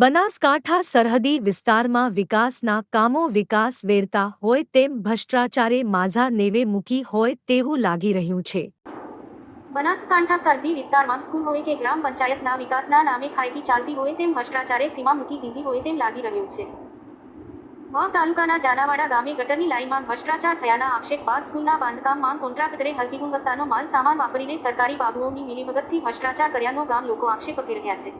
બનાસકાંઠા સરહદી વિસ્તારમાં વિકાસના કામો વિકાસ વેરતા હોય તેમ ભ્રષ્ટાચારે માઝા નેવે મૂકી હોય તેવું લાગી રહ્યું છે. બનાસકાંઠા સરહદી વિસ્તારમાં સ્કૂલ હોય કે ગ્રામ પંચાયતના વિકાસના નામે ખાયકી ચાલતી હોય તેમ ભ્રષ્ટાચારે સીમા મૂકી દીધી હોય તેમ લાગી રહ્યું છે. વાવ તાલુકાના જાનાવાડા ગામે ગટરની લાઇનમાં ભ્રષ્ટાચાર થયાના આક્ષેપ બાદ સ્કૂલના બાંધકામમાં કોન્ટ્રાક્ટરે હલકી ગુણવત્તાનો માલ સામાન વાપરીને સરકારી બાબુઓની મિલીભગતથી ભ્રષ્ટાચાર કર્યાનો ગામ લોકો આક્ષેપ કરી રહ્યા છે.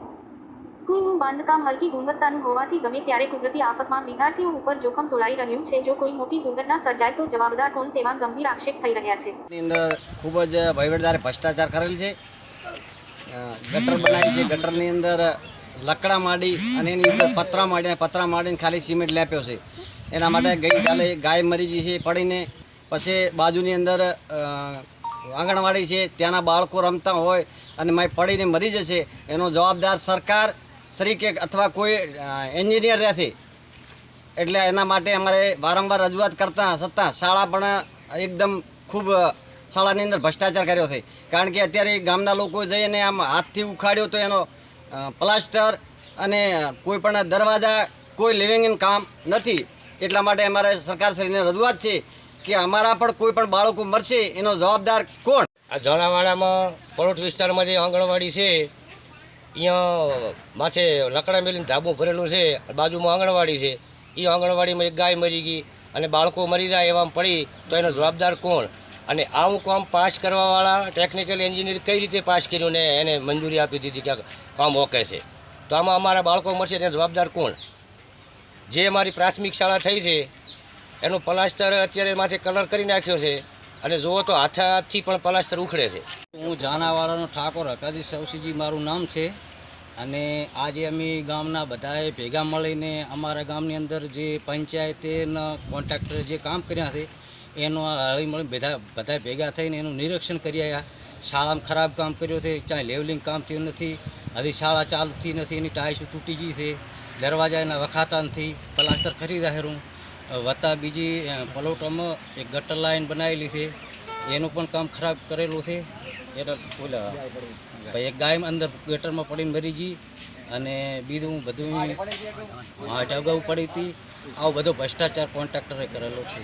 સ્કૂલનું બાંધકામ હલકી ગુણવત્તાનું હોવાથી ગમે ત્યારે કુદરતી આફતમાં વિદ્યાર્થીઓ ઉપર જોખમ તોળાઈ રહ્યું છે. જો કોઈ મોટી દુર્ઘટના સર્જાય તો જવાબદાર કોણ તેવા ગંભીર આક્ષેપ થઈ રહ્યા છે. અંદર ખૂબ જ વહીવટદારે ભ્રષ્ટાચાર કરેલ છે. ગટર બનાવી છે. ગટરની અંદર લકડા માંડી અને એની અંદર પતરા માંડીને પતરા માડીને ખાલી સિમેન્ટ લેપ્યો છે. એના માટે ગઈકાલે ગાય મરી ગઈ છે પડીને. પછી બાજુની અંદર આંગણવાડી છે. ત્યાંના બાળકો રમતા હોય અને માય પડીને મરી જશે. એનો જવાબદાર સરકાર શ્રી કે અથવા કોઈ એન્જિનિયર નથી એટલે એના માટે અમારે વારંવાર રજૂઆત કરતા છતાં શાળા પણ એકદમ ખૂબ શાળાની અંદર ભ્રષ્ટાચાર કર્યો છે. કારણ કે અત્યારે ગામના લોકો જઈને આમ હાથથી ઉખાડ્યો તો એનો પ્લાસ્ટર અને કોઈ પણ દરવાજા, કોઈ લિવિંગ ઇન કામ નથી. એટલા માટે અમારે સરકારશ્રીને રજૂઆત છે કે અમારા પણ કોઈ પણ બાળકો મરશે એનો જવાબદાર કોણ? આ ઝાલાવાડામાં પરોઠ વિસ્તારમાં જે આંગણવાડી છે અહીંયા માથે લકડા મેલીને ધાબું ભરેલું છે બાજુમાં આંગણવાડી છે. એ આંગણવાડીમાં એક ગાય મરી ગઈ, અને બાળકો મરી જાય એવામાં પડી, તો એનો જવાબદાર કોણ? અને આવું કામ પાસ કરવાવાળા ટેકનિકલ એન્જિનિયર કઈ રીતે પાસ કર્યું ને એને મંજૂરી આપી દીધી કે કામ ઓકે છે. તો આમાં અમારા બાળકો મળશે એને જવાબદાર કોણ? જે અમારી પ્રાથમિક શાળા થઈ છે, એનું પ્લાસ્ટર અત્યારે માથે કલર કરી નાખ્યો છે. અને જુઓ તો હાથાથી પણ પ્લાસ્ટર ઉખડે છે. હું જાનાવાળાનો ઠાકોર હકાજી સવસીજી મારું નામ છે. અને આજે અમે ગામના બધાએ ભેગા મળીને અમારા ગામની અંદર જે પંચાયતેના કોન્ટ્રાક્ટરે જે કામ કર્યા છે, એનો હળી મળી બધા બધા ભેગા થઈને એનું નિરીક્ષણ કરી આવ્યા શાળામાં ખરાબ કામ કર્યું છે ચાહે લેવલિંગ કામ થયું નથી. હજી શાળા ચાલતી નથી, એની ટાઈસો તૂટી ગઈ છે. દરવાજા એના વખાતા નથી. પ્લાસ્ટર કરી રહ્યું વત્તા બીજી પલોટોમાં એક ગટર લાઈન બનાવેલી છે. એનું પણ કામ ખરાબ કરેલું છે. એટલે ઓલા, ભાઈ એક ગાય અંદર ગટરમાં પડીને મરી ગઈ અને બીજું બધું હાટ અગાઉ પડી હતી. આવો બધો ભ્રષ્ટાચાર કોન્ટ્રાક્ટરે કરેલો છે.